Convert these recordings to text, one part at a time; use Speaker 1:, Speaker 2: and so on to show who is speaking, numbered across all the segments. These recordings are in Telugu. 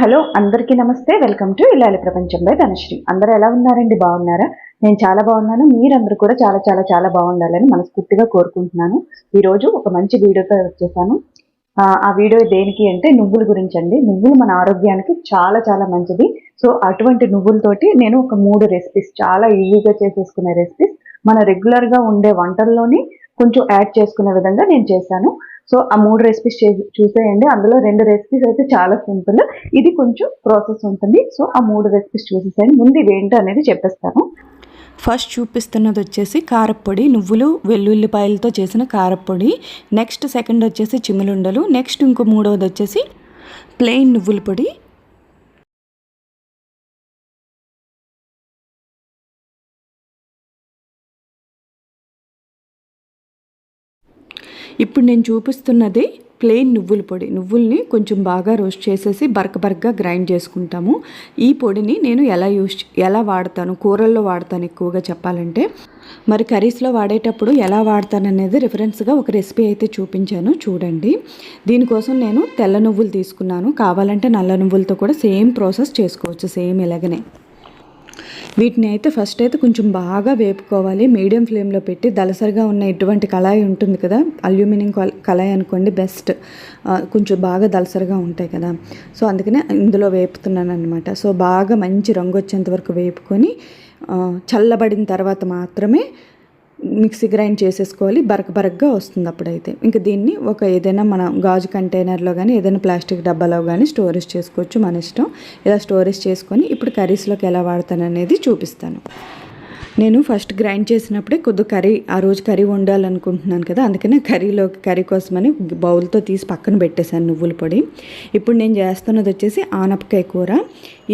Speaker 1: హలో అందరికీ నమస్తే. వెల్కమ్ టు ఇల్లాలి ప్రపంచం బై ధనశ్రీ. అందరూ ఎలా ఉన్నారండి? బాగున్నారా? నేను చాలా బాగున్నాను. మీరందరూ కూడా చాలా చాలా చాలా బాగుండాలని మనస్ఫూర్తిగా కోరుకుంటున్నాను. ఈరోజు ఒక మంచి వీడియోతో వచ్చేసాను. ఆ, వీడియో దేనికి అంటే నువ్వుల గురించి అండి నువ్వులు మన ఆరోగ్యానికి చాలా చాలా మంచిది. సో అటువంటి నువ్వులతోటి నేను ఒక మూడు రెసిపీస్ చాలా ఈజీగా చేసేసుకునే రెసిపీస్ మన రెగ్యులర్గా ఉండే వంటల్లోని కొంచెం యాడ్ చేసుకునే విధంగా నేను చేశాను. సో ఆ మూడు రెసిపీస్ చూసేయండి. అందులో రెండు రెసిపీస్ అయితే చాలా సింపుల్ ఇది కొంచెం ప్రాసెస్ ఉంటుంది. సో ఆ మూడు రెసిపీస్ చూసేసేయండి. ముందు ఇవి అనేది చెప్పేస్తాను.
Speaker 2: ఫస్ట్ చూపిస్తున్నది వచ్చేసి కారప్పొడి నువ్వులు వెల్లుల్లిపాయలతో చేసిన కారప్పొడి. నెక్స్ట్ సెకండ్ వచ్చేసి చిమ్ములుండలు నెక్స్ట్ ఇంకో మూడవది వచ్చేసి ప్లెయిన్ నువ్వుల పొడి. ఇప్పుడు నేను చూపిస్తున్నది ప్లెయిన్ నువ్వుల పొడి. నువ్వుల్ని కొంచెం బాగా రోస్ట్ చేసేసి బరక బరకగా గ్రైండ్ చేసుకుంటాము. ఈ పొడిని నేను ఎలా యూస్ ఎలా వాడతాను కూరల్లో వాడతాను ఎక్కువగా చెప్పాలంటే. మరి కర్రీస్లో వాడేటప్పుడు ఎలా వాడతాను అనేది రిఫరెన్స్గా ఒక రెసిపీ అయితే చూపించాను. చూడండి. దీనికోసం నేను తెల్ల నువ్వులు తీసుకున్నాను. కావాలంటే నల్ల నువ్వులతో కూడా సేమ్ ప్రాసెస్ చేసుకోవచ్చు. సేమ్ ఇలాగనే. వీటిని అయితే ఫస్ట్ అయితే కొంచెం బాగా వేపుకోవాలి. మీడియం ఫ్లేమ్లో పెట్టి దలసరిగా ఉన్న ఇటువంటి కళాయి ఉంటుంది కదా అల్యూమినియం కళాయి అనుకోండి బెస్ట్. కొంచెం బాగా దలసరిగా ఉంటాయి కదా. సో అందుకనే ఇందులో వేపుతున్నాను అనమాట సో బాగా మంచి రంగు వచ్చేంత వరకు వేపుకొని చల్లబడిన తర్వాత మాత్రమే మిక్సీ గ్రైండ్ చేసేసుకోవాలి. బరక బరకగా వస్తుంది అప్పుడైతే. ఇంకా దీన్ని ఒక ఏదైనా మన గాజు కంటైనర్లో కానీ ఏదైనా ప్లాస్టిక్ డబ్బాలో కానీ స్టోరేజ్ చేసుకోవచ్చు మన ఇష్టం. ఇలా స్టోరేజ్ చేసుకొని ఇప్పుడు కర్రీస్లోకి ఎలా వాడతాను అనేది చూపిస్తాను. నేను ఫస్ట్ గ్రైండ్ చేసినప్పుడే కొద్ది కర్రీ ఆ రోజు కర్రీ వండాలనుకుంటున్నాను కదా అందుకనే కర్రీలోకి కర్రీ కోసమని బౌల్తో తీసి పక్కన పెట్టేశాను నువ్వుల పొడి. ఇప్పుడు నేను చేస్తున్నది వచ్చేసి ఆనపకాయ కూర.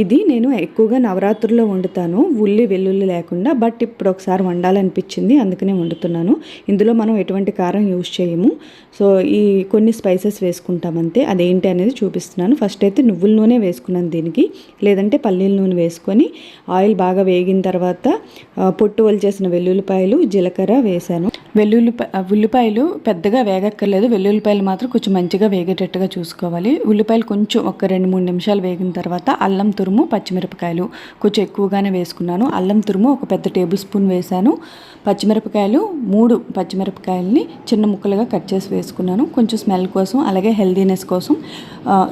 Speaker 2: ఇది నేను ఎక్కువగా నవరాత్రుల్లో వండుతాను. ఉల్లి వెల్లుల్లి లేకుండా బట్ ఇప్పుడు ఒకసారి వండాలనిపించింది. అందుకనే వండుతున్నాను. ఇందులో మనం ఎటువంటి కారం యూజ్ చేయము. సో ఈ కొన్ని స్పైసెస్ వేసుకుంటాం అంతే. అదేంటి అనేది చూపిస్తున్నాను. ఫస్ట్ అయితే నువ్వుల నూనె వేసుకున్నాను దీనికి. లేదంటే పల్లీల నూనె వేసుకొని ఆయిల్ బాగా వేగిన తర్వాత పొట్టు పొట్టు వలిచేసిన వెల్లుల్లిపాయలు జీలకర్ర వేశాను. వెల్లుల్లిపాయ ఉల్లిపాయలు పెద్దగా వేగక్కర్లేదు. వెల్లుల్లిపాయలు మాత్రం కొంచెం మంచిగా వేగేటట్టుగా చూసుకోవాలి. ఉల్లిపాయలు కొంచెం ఒక రెండు మూడు నిమిషాలు వేగిన తర్వాత అల్లం తురుము పచ్చిమిరపకాయలు కొంచెం ఎక్కువగానే వేసుకున్నాను. అల్లం తురుము ఒక పెద్ద టేబుల్ స్పూన్ వేశాను. పచ్చిమిరపకాయలు మూడు పచ్చిమిరపకాయలని చిన్న ముక్కలుగా కట్ చేసి వేసుకున్నాను. కొంచెం స్మెల్ కోసం అలాగే హెల్దీనెస్ కోసం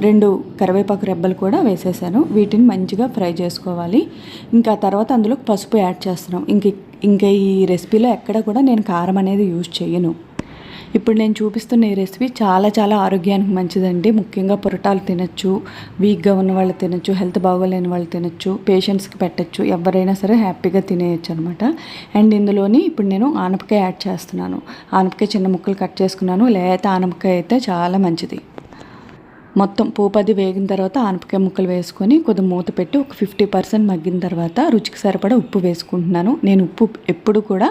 Speaker 2: రెండు కరివేపాకు రెబ్బలు కూడా వేసేసాను. వీటిని మంచిగా ఫ్రై చేసుకోవాలి. ఇంకా తర్వాత అందులో పసుపు యాడ్ చేస్తున్నాం. ఇంక ఇంకా ఈ రెసిపీలో ఎక్కడ కూడా నేను కారం అనేది యూజ్ చేయను. ఇప్పుడు నేను చూపిస్తున్న ఈ రెసిపీ చాలా చాలా ఆరోగ్యానికి మంచిదండి. ముఖ్యంగా పురటాలు తినచ్చు వీక్గా ఉన్న వాళ్ళు తినచ్చు హెల్త్ బాగోలేని వాళ్ళు తినచ్చు పేషెంట్స్కి పెట్టచ్చు ఎవరైనా సరే హ్యాపీగా తినేయచ్చు అనమాట అండ్ ఇందులోని ఇప్పుడు నేను ఆనపకాయ యాడ్ చేస్తున్నాను. ఆనపకాయ చిన్న ముక్కలు కట్ చేసుకున్నాను. లేత ఆనపకాయ అయితే చాలా మంచిది. మొత్తం పోపది వేగిన తర్వాత ఆనపకాయ ముక్కలు వేసుకొని కొద్దిగా మూత పెట్టి ఒక ఫిఫ్టీ పర్సెంట్ మగ్గిన తర్వాత రుచికి సరిపడా ఉప్పు వేసుకుంటున్నాను. నేను ఉప్పు ఎప్పుడు కూడా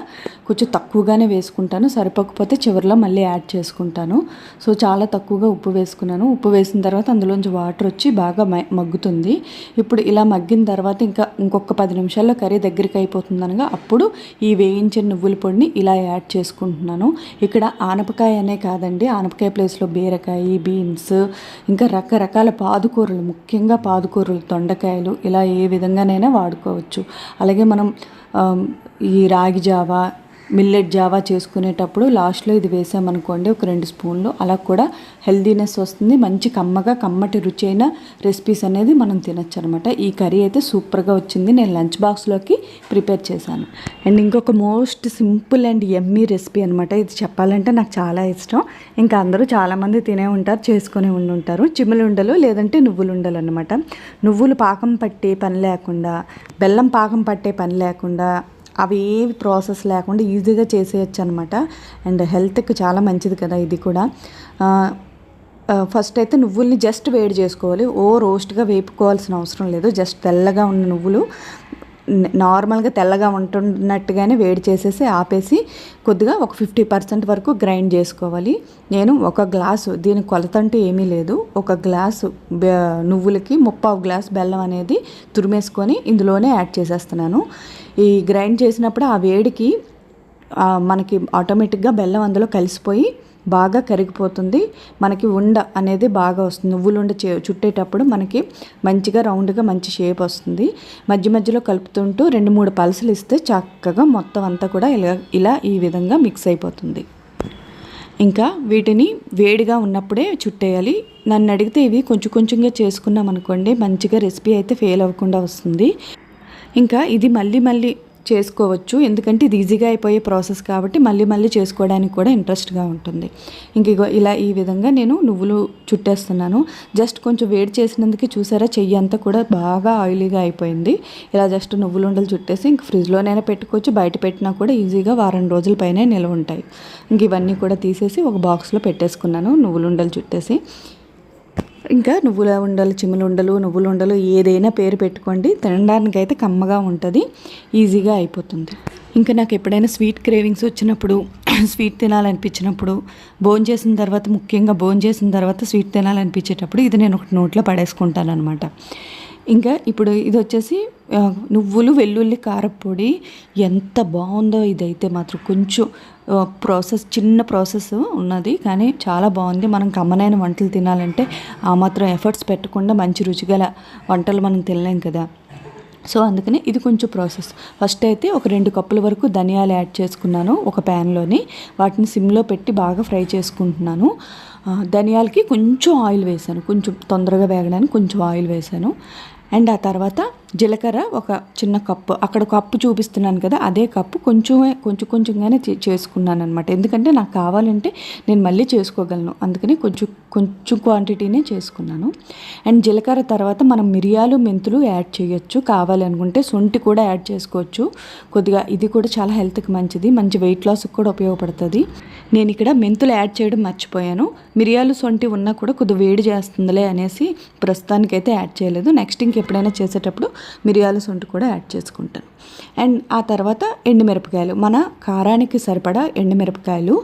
Speaker 2: కొంచెం తక్కువగానే వేసుకుంటాను. సరిపోకపోతే చివరిలో మళ్ళీ యాడ్ చేసుకుంటాను. సో చాలా తక్కువగా ఉప్పు వేసుకున్నాను. ఉప్పు వేసిన తర్వాత అందులోంచి వాటర్ వచ్చి బాగా మగ్గుతుంది. ఇప్పుడు ఇలా మగ్గిన తర్వాత ఇంకా ఇంకొక పది నిమిషాల్లో కర్రీ దగ్గరికి అయిపోతుంది అనగా అప్పుడు ఈ వేయించిన నువ్వుల పొడిని ఇలా యాడ్ చేసుకుంటున్నాను. ఇక్కడ ఆనపకాయ అనే కాదండి. ఆనపకాయ ప్లేస్లో బీరకాయ బీన్స్ ఇంకా రకరకాల పాదుకూరలు ముఖ్యంగా పాదుకూరలు దొండకాయలు ఇలా ఏ విధంగానైనా వాడుకోవచ్చు. అలాగే మనం ఈ రాగి జావా మిల్లెట్ జావా చేసుకునేటప్పుడు లాస్ట్లో ఇది వేసామనుకోండి ఒక రెండు స్పూన్లు. అలా కూడా హెల్దీనెస్ వస్తుంది. మంచి కమ్మగా కమ్మటి రుచి అయిన రెసిపీస్ అనేది మనం తినచ్చు అనమాట ఈ కర్రీ అయితే సూపర్గా వచ్చింది. నేను లంచ్ బాక్స్లోకి ప్రిపేర్ చేశాను. అండ్ ఇంకొక most simple and yummy recipe అనమాట. ఇది చెప్పాలంటే నాకు చాలా ఇష్టం. ఇంకా అందరూ చాలామంది తినే ఉంటారు చేసుకొని ఉండి ఉంటారు. చిమ్మలుండలు లేదంటే నువ్వులు ఉండలు అనమాట. నువ్వులు పాకం పట్టే పని లేకుండా బెల్లం పాకం పట్టే పని లేకుండా అవి ఏవి ప్రాసెస్ లేకుండా ఈజీగా చేసేయచ్చు అనమాట అండ్ హెల్త్కి చాలా మంచిది కదా ఇది కూడా. ఫస్ట్ అయితే నువ్వుల్ని జస్ట్ వేడి చేసుకోవాలి. ఓ రోస్ట్గా వేపుకోవాల్సిన అవసరం లేదు. జస్ట్ తెల్లగా ఉన్న నువ్వులు. నార్మల్గా తెల్లగా ఉంటున్నట్టుగానే వేడి చేసేసి ఆపేసి కొద్దిగా ఒక ఫిఫ్టీ పర్సెంట్ వరకు గ్రైండ్ చేసుకోవాలి. నేను ఒక గ్లాసు దీని కొలత అంటూ ఏమీ లేదు. ఒక గ్లాసు బె- నువ్వులకి ముప్పావు గ్లాస్ బెల్లం అనేది తురిమేసుకొని ఇందులోనే యాడ్ చేసేస్తున్నాను. ఈ గ్రైండ్ చేసినప్పుడు ఆ వేడికి మనకి ఆటోమేటిక్గా బెల్లం అందులో కలిసిపోయి బాగా కరిగిపోతుంది. మనకి ఉండ అనేది బాగా వస్తుంది. నువ్వులుండ చే- చుట్టేటప్పుడు మనకి మంచిగా రౌండ్గా మంచి షేప్ వస్తుంది. మధ్య మధ్యలో కలుపుతుంటూ రెండు మూడు పలసలు ఇస్తే చక్కగా మొత్తం అంతా కూడా ఇలా ఇలా ఈ విధంగా మిక్స్ అయిపోతుంది. ఇంకా వీటిని వేడిగా ఉన్నప్పుడే చుట్టేయాలి. నన్ను అడిగితే ఇవి కొంచెం కొంచెంగా చేసుకున్నాం అనుకోండి మంచిగా రెసిపీ అయితే ఫెయిల్ అవ్వకుండా వస్తుంది. ఇంకా ఇది మళ్ళీ మళ్ళీ చేసుకోవచ్చు. ఎందుకంటే ఇది ఈజీగా అయిపోయే ప్రాసెస్ కాబట్టి మళ్ళీ మళ్ళీ చేసుకోవడానికి కూడా ఇంట్రెస్ట్గా ఉంటుంది. ఇంక ఇగో ఇలా ఈ విధంగా నేను నువ్వులు చుట్టేస్తున్నాను. జస్ట్ కొంచెం వేడి చేసినందుకు చూసారా చెయ్యి అంతా కూడా బాగా ఆయిలీగా అయిపోయింది. ఇలా జస్ట్ నువ్వులు ఉండలు చుట్టేసి ఇంక ఫ్రిడ్జ్లోనైనా పెట్టుకోవచ్చు. బయట పెట్టినా కూడా ఈజీగా వారం రోజుల పైనే నిల్వ ఉంటాయి. ఇంక ఇవన్నీ కూడా తీసేసి ఒక బాక్స్లో పెట్టేసుకున్నాను. నువ్వులు ఉండలు చుట్టేసి. ఇంకా నువ్వుల ఉండలు చిమ్ములు ఉండలు నువ్వుల ఉండలు ఏదైనా పేరు పెట్టుకోండి. తినడానికైతే కమ్మగా ఉంటుంది. ఈజీగా అయిపోతుంది. ఇంకా నాకు ఎప్పుడైనా స్వీట్ క్రేవింగ్స్ వచ్చినప్పుడు స్వీట్ తినాలనిపించినప్పుడు బోన్ చేసిన తర్వాత ముఖ్యంగా బోన్ చేసిన తర్వాత స్వీట్ తినాలనిపించేటప్పుడు ఇది నేను ఒకటి నోట్లో పడేసుకుంటాను అనమాట ఇంకా ఇప్పుడు ఇది వచ్చేసి నువ్వులు వెల్లుల్లి కారపొడి ఎంత బాగుందో ఇదైతే మాత్రం. కొంచెం ప్రాసెస్ చిన్న ప్రాసెస్ ఉన్నది కానీ చాలా బాగుంది. మనం కమ్మనైన వంటలు తినాలంటే ఆ మాత్రం ఎఫర్ట్స్ పెట్టకుండా మంచి రుచిగల వంటలు మనం తినలేం కదా. సో అందుకని ఇది కొంచెం ప్రాసెస్. ఫస్ట్ అయితే ఒక రెండు కప్పుల వరకు ధనియాలు యాడ్ చేసుకున్నాను ఒక ప్యాన్లోని. వాటిని సిమ్లో పెట్టి బాగా ఫ్రై చేసుకుంటున్నాను. ధనియాలకి కొంచెం ఆయిల్ వేసాను. కొంచెం తొందరగా వేగడానికి కొంచెం ఆయిల్ వేసాను. అండ్ ఆ తర్వాత జీలకర్ర ఒక చిన్న కప్పు. అక్కడ కప్పు చూపిస్తున్నాను కదా అదే కప్పు కొంచెమే కొంచెం కొంచెంగానే చే- చేసుకున్నాను అనమాట ఎందుకంటే నాకు కావాలంటే నేను మళ్ళీ చేసుకోగలను. అందుకని కొంచెం కొంచెం క్వాంటిటీనే చేసుకున్నాను. అండ్ జీలకర్ర తర్వాత మనం మిరియాలు మెంతులు యాడ్ చేయొచ్చు. కావాలి అనుకుంటే సొంటి కూడా యాడ్ చేసుకోవచ్చు. కొద్దిగా ఇది కూడా చాలా హెల్త్కి మంచిది. మంచి వెయిట్ లాస్కి కూడా ఉపయోగపడుతుంది. నేను ఇక్కడ మెంతులు యాడ్ చేయడం మర్చిపోయాను. మిరియాలు సొంటి ఉన్నా కూడా కొద్దిగా వేడి చేస్తుందిలే అనేసి ప్రస్తుతానికైతే యాడ్ చేయలేదు. నెక్స్ట్ ఎప్పుడైనా చేసేటప్పుడు మిరియాల సొంటి కూడా యాడ్ చేసుకుంటాను. అండ్ ఆ తర్వాత ఎండుమిరపకాయలు. మన కారానికి సరిపడా ఎండుమిరపకాయలు.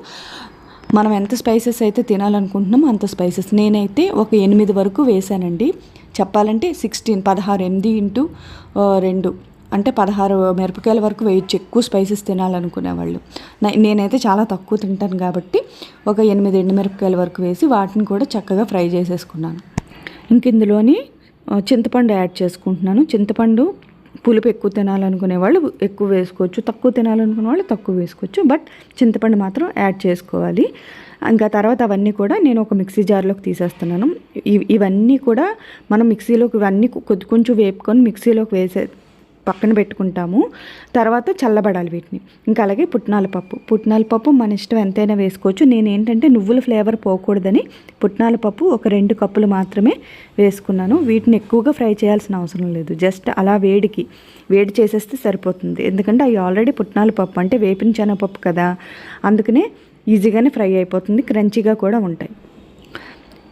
Speaker 2: మనం ఎంత స్పైసెస్ అయితే తినాలనుకుంటున్నామో అంత స్పైసెస్. నేనైతే ఒక ఎనిమిది వరకు వేసానండి. చెప్పాలంటే సిక్స్టీన్ పదహారు ఎనిమిది ఇంటూ రెండు. అంటే పదహారు మిరపకాయల వరకు వేయచ్చు. ఎక్కువ స్పైసెస్ తినాలనుకునేవాళ్ళు నేనైతే చాలా తక్కువ తింటాను కాబట్టి ఒక ఎనిమిది ఎండు మిరపకాయల వరకు వేసి వాటిని కూడా చక్కగా ఫ్రై చేసేసుకున్నాను. ఇంక ఇందులోని చింతపండు యాడ్ చేసుకుంటున్నాను. చింతపండు పులుపు ఎక్కువ తినాలనుకునే వాళ్ళు ఎక్కువ వేసుకోవచ్చు. తక్కువ తినాలనుకునే వాళ్ళు తక్కువ వేసుకోవచ్చు. బట్ చింతపండు మాత్రం యాడ్ చేసుకోవాలి. ఇంకా తర్వాత అవన్నీ కూడా నేను ఒక మిక్సీ జార్లోకి తీసేస్తున్నాను. ఇవన్నీ కూడా మనం మిక్సీలోకి ఇవన్నీ కొద్ది కొంచెం వేపుకొని మిక్సీలోకి వేసే పక్కన పెట్టుకుంటాము. తర్వాత చల్లబడాలి వీటిని. ఇంకా అలాగే పుట్నాల పప్పు. పుట్నాల పప్పు మన ఇష్టం ఎంతైనా వేసుకోవచ్చు. నేను ఏంటంటే నువ్వుల ఫ్లేవర్ పోకూడదని పుట్నాల పప్పు ఒక రెండు కప్పులు మాత్రమే వేసుకున్నాను. వీటిని ఎక్కువగా ఫ్రై చేయాల్సిన అవసరం లేదు. జస్ట్ అలా వేడికి వేడి చేసేస్తే సరిపోతుంది. ఎందుకంటే అవి ఆల్రెడీ పుట్నాల పప్పు అంటే వేపిన శనగపప్పు కదా. అందుకనే ఈజీగానే ఫ్రై అయిపోతుంది. క్రంచీగా కూడా ఉంటాయి.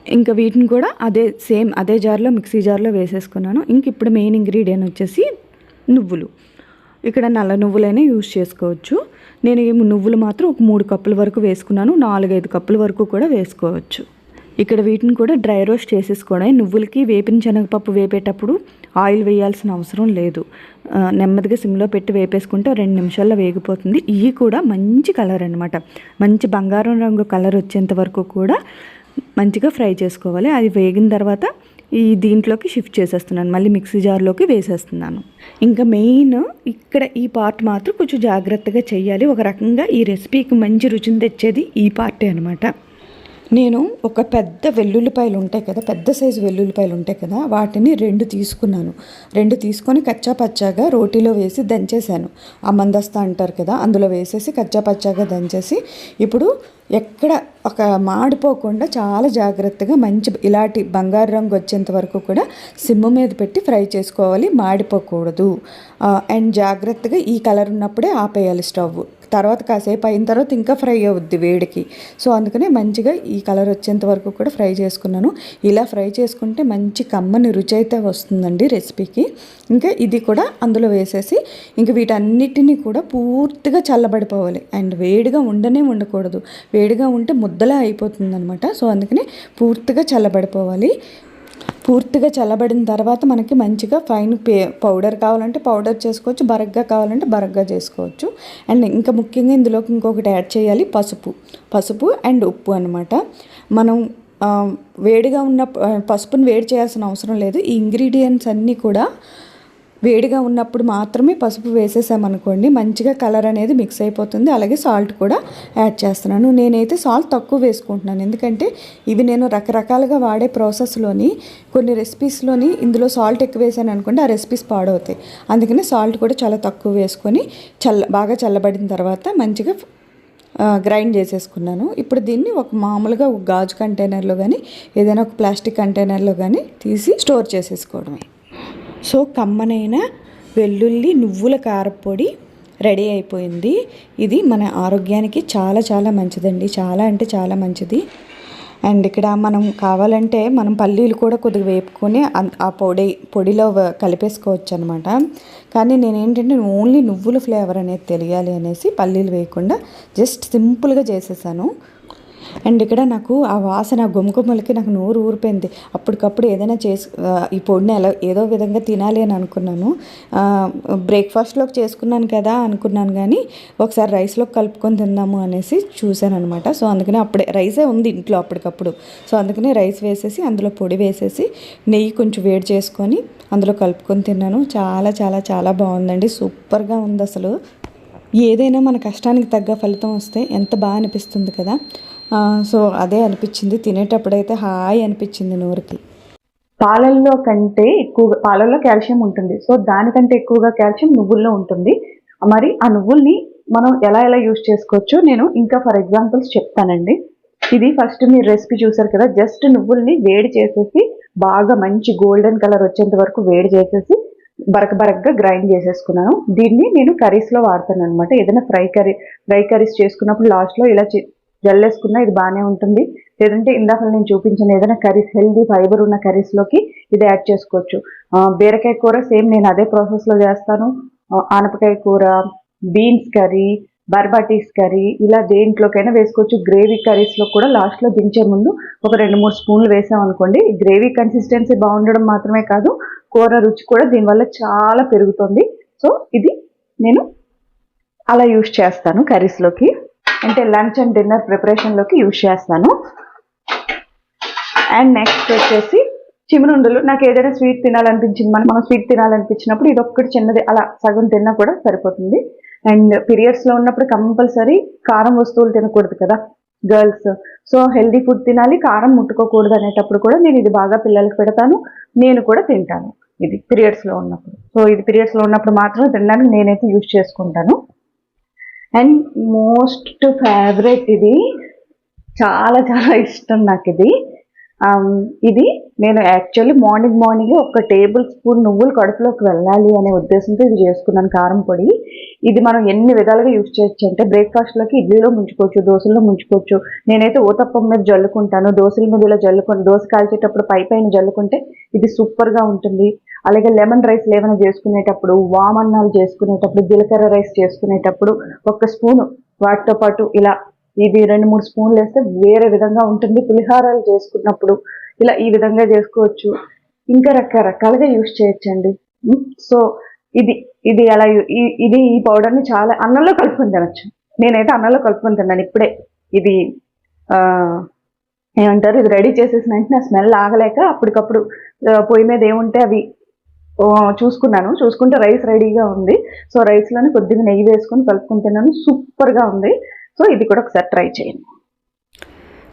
Speaker 2: ఇంకా వీటిని కూడా అదే సేమ్ అదే జార్లో మిక్సీ జార్లో వేసేసుకున్నాను. ఇంక ఇప్పుడు మెయిన్ ఇంగ్రీడియంట్ వచ్చేసి నువ్వులు. ఇక్కడ నల్ల నువ్వులైనా యూజ్ చేసుకోవచ్చు. నేను ఈ నువ్వులు మాత్రం ఒక మూడు కప్పుల వరకు వేసుకున్నాను. నాలుగైదు కప్పుల వరకు కూడా వేసుకోవచ్చు. ఇక్కడ వీటిని కూడా డ్రై రోస్ట్ చేసేసుకోవడం నువ్వులకి వేపిన శనగపప్పు వేపేటప్పుడు ఆయిల్ వేయాల్సిన అవసరం లేదు. నెమ్మదిగా సిమ్లో పెట్టి వేపేసుకుంటే రెండు నిమిషాల్లో వేగిపోతుంది. ఇవి కూడా మంచి కలర్ అనమాట మంచి బంగారం రంగు కలర్ వచ్చేంత వరకు కూడా మంచిగా ఫ్రై చేసుకోవాలి. అది వేగిన తర్వాత ఈ దీంట్లోకి షిఫ్ట్ చేసేస్తున్నాను. మళ్ళీ మిక్సీ జార్లోకి వేసేస్తున్నాను. ఇంకా మెయిన్ ఇక్కడ ఈ పార్ట్ మాత్రం కొంచెం జాగ్రత్తగా చేయాలి. ఒక రకంగా ఈ రెసిపీకి మంచి రుచిని తెచ్చేది ఈ పార్టే అనమాట నేను ఒక పెద్ద వెల్లుల్లిపాయలు ఉంటాయి కదా పెద్ద సైజు వెల్లుల్లిపాయలు ఉంటాయి కదా వాటిని రెండు తీసుకున్నాను. రెండు తీసుకొని కచ్చా పచ్చాగా రోటీలో వేసి దంచేసాను ఆ మందస్తా అంటారు కదా అందులో వేసేసి కచ్చా పచ్చాగా దంచేసి ఇప్పుడు ఎక్కడ ఒక మాడిపోకుండా చాలా జాగ్రత్తగా మంచి ఇలాంటి బంగారు రంగు వచ్చేంత వరకు కూడా సిమ్ము మీద పెట్టి ఫ్రై చేసుకోవాలి మాడిపోకూడదు. అండ్ జాగ్రత్తగా ఈ కలర్ ఉన్నప్పుడే ఆపేయాలి స్టవ్. తర్వాత కాసేపు అయిన తర్వాత ఇంకా ఫ్రై అవుద్ది వేడికి. సో అందుకనే మంచిగా ఈ కలర్ వచ్చేంత వరకు కూడా ఫ్రై చేసుకున్నాను. ఇలా ఫ్రై చేసుకుంటే మంచి కమ్మని రుచి అయితే వస్తుందండి రెసిపీకి. ఇంకా ఇది కూడా అందులో వేసేసి ఇంక వీటన్నిటినీ కూడా పూర్తిగా చల్లబడిపోవాలి. అండ్ వేడిగా ఉండనే ఉండకూడదు. వేడిగా ఉంటే ముద్దలా అయిపోతుంది అనమాట సో అందుకని పూర్తిగా చల్లబడిపోవాలి. పూర్తిగా చల్లబడిన తర్వాత మనకి మంచిగా ఫైన్ పే పౌడర్ కావాలంటే పౌడర్ చేసుకోవచ్చు బరగ్గా కావాలంటే బరగ్గా చేసుకోవచ్చు. అండ్ ఇంకా ముఖ్యంగా ఇందులోకి ఇంకొకటి యాడ్ చేయాలి పసుపు. పసుపు అండ్ ఉప్పు అనమాట మనం వేడిగా ఉన్న పసుపును వేడి చేయాల్సిన అవసరం లేదు. ఈ ఇంగ్రీడియంట్స్ అన్నీ కూడా వేడిగా ఉన్నప్పుడు మాత్రమే పసుపు వేసేసామనుకోండి మంచిగా కలర్ అనేది మిక్స్ అయిపోతుంది. అలాగే సాల్ట్ కూడా యాడ్ చేస్తున్నాను. నేనైతే సాల్ట్ తక్కువ వేసుకుంటున్నాను. ఎందుకంటే ఇవి నేను రకరకాలుగా వాడే ప్రాసెస్లోని కొన్ని రెసిపీస్లోని ఇందులో సాల్ట్ ఎక్కువ వేసాను అనుకోండి ఆ రెసిపీస్ పాడవుతాయి. అందుకని సాల్ట్ కూడా చాలా తక్కువ వేసుకొని చల్ల బాగా చల్లబడిన తర్వాత మంచిగా గ్రైండ్ చేసేసుకున్నాను. ఇప్పుడు దీన్ని ఒక మామూలుగా ఒక గాజు కంటైనర్లో కానీ ఏదైనా ఒక ప్లాస్టిక్ కంటైనర్లో కానీ తీసి స్టోర్ చేసేసుకోవడమే. సో కమ్మనైన వెల్లుల్లి నువ్వుల కారపొడి రెడీ అయిపోయింది. ఇది మన ఆరోగ్యానికి చాలా చాలా మంచిదండి. చాలా అంటే చాలా మంచిది. అండ్ ఇక్కడ మనం కావాలంటే మనం పల్లీలు కూడా కొద్దిగా వేపుకొని ఆ పొడి పొడిలో కలిపేసుకోవచ్చు అనమాట కానీ నేను ఏంటంటే ఓన్లీ నువ్వుల ఫ్లేవర్ అనేది తెలియాలి అనేసి పల్లీలు వేయకుండా జస్ట్ సింపుల్గా చేసేసాను. అండ్ ఇక్కడ నాకు ఆ వాసన గుమగుమలకి నాకు నోరు ఊరిపోయింది. అప్పటికప్పుడు ఏదైనా చేసు ఈ పొడిని ఎలా ఏదో విధంగా తినాలి అని అనుకున్నాను. బ్రేక్ఫాస్ట్లోకి చేసుకున్నాను కదా అనుకున్నాను కానీ ఒకసారి రైస్లోకి కలుపుకొని తిందాము అనేసి చూశాను అనమాట సో అందుకని అప్పుడే రైసే ఉంది ఇంట్లో అప్పటికప్పుడు. సో అందుకని రైస్ వేసేసి అందులో పొడి వేసేసి నెయ్యి కొంచెం వేడి చేసుకొని అందులో కలుపుకొని తిన్నాను. చాలా చాలా చాలా బాగుందండి. సూపర్గా ఉంది అసలు. ఏదైనా మన కష్టానికి తగ్గ ఫలితం వస్తే ఎంత బాగా అనిపిస్తుంది కదా. సో అదే అనిపించింది. తినేటప్పుడైతే హాయ్ అనిపించింది నోరుకి.
Speaker 1: పాలల్లో కంటే ఎక్కువగా పాలల్లో కాల్షియం ఉంటుంది. సో దానికంటే ఎక్కువగా కాల్షియం నువ్వుల్లో ఉంటుంది. మరి ఆ నువ్వుల్ని మనం ఎలా ఎలా యూజ్ చేసుకోవచ్చో? నేను ఇంకా ఫర్ ఎగ్జాంపుల్స్ చెప్తానండి. ఇది ఫస్ట్ మీరు రెసిపీ చూసారు కదా జస్ట్ నువ్వుల్ని వేడి చేసేసి బాగా మంచి గోల్డెన్ కలర్ వచ్చేంత వరకు వేడి చేసేసి బరక బరకగా గ్రైండ్ చేసేసుకున్నాను. దీన్ని నేను కర్రీస్లో వాడతాను అనమాట ఏదైనా ఫ్రై కర్రీ ఫ్రై కర్రీస్ చేసుకున్నప్పుడు లాస్ట్లో ఇలా జల్లేసుకున్నా ఇది బాగానే ఉంటుంది. లేదంటే ఇందాక నేను చూపించిన ఏదైనా కర్రీస్ హెల్దీ ఫైబర్ ఉన్న కర్రీస్లోకి ఇది యాడ్ చేసుకోవచ్చు. బీరకాయ కూర సేమ్ నేను అదే ప్రాసెస్లో చేస్తాను. ఆనపకాయ కూర బీన్స్ కర్రీ బర్బాటీస్ కర్రీ ఇలా దేంట్లోకైనా వేసుకోవచ్చు. గ్రేవీ కర్రీస్లో కూడా లాస్ట్లో దించే ముందు ఒక రెండు మూడు స్పూన్లు వేసామనుకోండి గ్రేవీ కన్సిస్టెన్సీ బాగుండడం మాత్రమే కాదు కూర రుచి కూడా దీనివల్ల చాలా పెరుగుతుంది. సో ఇది నేను అలా యూస్ చేస్తాను కర్రీస్లోకి అంటే లంచ్ అండ్ డిన్నర్ ప్రిపరేషన్లోకి యూస్ చేస్తాను. అండ్ నెక్స్ట్ వచ్చేసి చిమనుండలు. నాకు ఏదైనా స్వీట్ తినాలనిపించింది మనం మనం స్వీట్ తినాలనిపించినప్పుడు ఇది ఒక్కటి చిన్నది అలా సగం తిన్నా కూడా సరిపోతుంది. అండ్ పీరియడ్స్లో ఉన్నప్పుడు కంపల్సరీ కారం వస్తువులు తినకూడదు కదా గర్ల్స్ సో హెల్దీ ఫుడ్ తినాలి కారం ముట్టుకోకూడదు అనేటప్పుడు కూడా నేను ఇది బాగా పిల్లలకి పెడతాను నేను కూడా తింటాను. ఇది పీరియడ్స్లో ఉన్నప్పుడు. సో ఇది పీరియడ్స్లో ఉన్నప్పుడు మాత్రం తినడానికి నేనైతే యూజ్ చేసుకుంటాను. అండ్ మోస్ట్ ఫేవరెట్ ఇది. చాలా చాలా ఇష్టం నాకు ఇది um, ఇది నేను యాక్చువల్లీ మార్నింగ్ మార్నింగ్ ఒక టేబుల్ స్పూన్ నువ్వులు కడుపులోకి వెళ్ళాలి అనే ఉద్దేశంతో ఇది చేసుకున్నాను కారం పొడి. ఇది మనం ఎన్ని విధాలుగా యూజ్ చేయొచ్చు అంటే బ్రేక్ఫాస్ట్లోకి ఇడ్లీలో ముంచుకోవచ్చు దోశల్లో ముంచుకోవచ్చు. నేనైతే ఊతప్పం మీద జల్లుకుంటాను. దోశల మీద ఇలా జల్లుకొని దోశ కాల్చేటప్పుడు పై పైన జల్లుకుంటే ఇది సూపర్గా ఉంటుంది. అలాగే లెమన్ రైస్ లేవన చేసుకునేటప్పుడు వామన్నాలు చేసుకునేటప్పుడు జీలకర్ర రైస్ చేసుకునేటప్పుడు ఒక స్పూన్ వాటితో పాటు ఇలా ఇది రెండు మూడు స్పూన్లు వేస్తే వేరే విధంగా ఉంటుంది. పులిహారాలు చేసుకున్నప్పుడు ఇలా ఈ విధంగా చేసుకోవచ్చు. ఇంకా రకరకాలుగా యూస్ చేయొచ్చండి. సో ఇది ఇది అలా ఈ- ఇది ఈ పౌడర్ని చాలా అన్నంలో కలుపుకొని తినచ్చు. నేనైతే అన్నంలో కలుపుకొని తిన్నాను ఇప్పుడే. ఇది ఏమంటారు? ఇది రెడీ చేసేసిన వెంటనే స్మెల్ ఆగలేక అప్పటికప్పుడు పొయ్యి మీద ఏముంటే అవి చూసుకున్నాను. చూసుకుంటే రైస్ రెడీగా ఉంది. సో రైస్లోని కొద్దిగా నెయ్యి వేసుకొని కలుపుకుని తిన్నాను సూపర్గా ఉంది. సో ఇది కూడా ఒకసారి ట్రై చేయండి.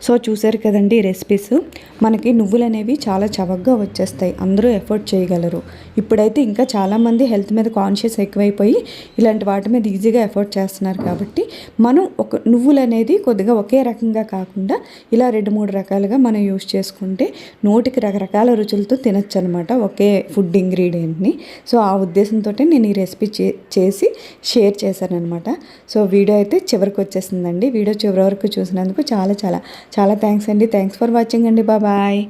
Speaker 2: సో చూసారు కదండి రెసిపీస్ మనకి నువ్వులు అనేవి చాలా చవకగా వచ్చేస్తాయి. అందరూ ఎఫర్ట్ చేయగలరు. ఇప్పుడైతే ఇంకా చాలామంది హెల్త్ మీద కాన్షియస్ ఎక్కువైపోయి ఇలాంటి వాటి మీద ఈజీగా ఎఫోర్డ్ చేస్తున్నారు కాబట్టి మనం ఒక నువ్వులు అనేది కొద్దిగా ఒకే రకంగా కాకుండా ఇలా రెండు మూడు రకాలుగా మనం యూస్ చేసుకుంటే నోటికి రకరకాల రుచులతో తినచ్చు అనమాట ఒకే ఫుడ్ ఇంగ్రీడియంట్ని సో ఆ ఉద్దేశంతో నేను ఈ రెసిపీ చే చేసి షేర్ చేశాను అనమాట సో వీడియో అయితే చివరికి వచ్చేసిందండి. వీడియో చివరి వరకు చూసినందుకు చాలా చాలా చాలా థ్యాంక్స్ అండి. థ్యాంక్స్ ఫర్ వాచింగ్ అండి. బాబాయ్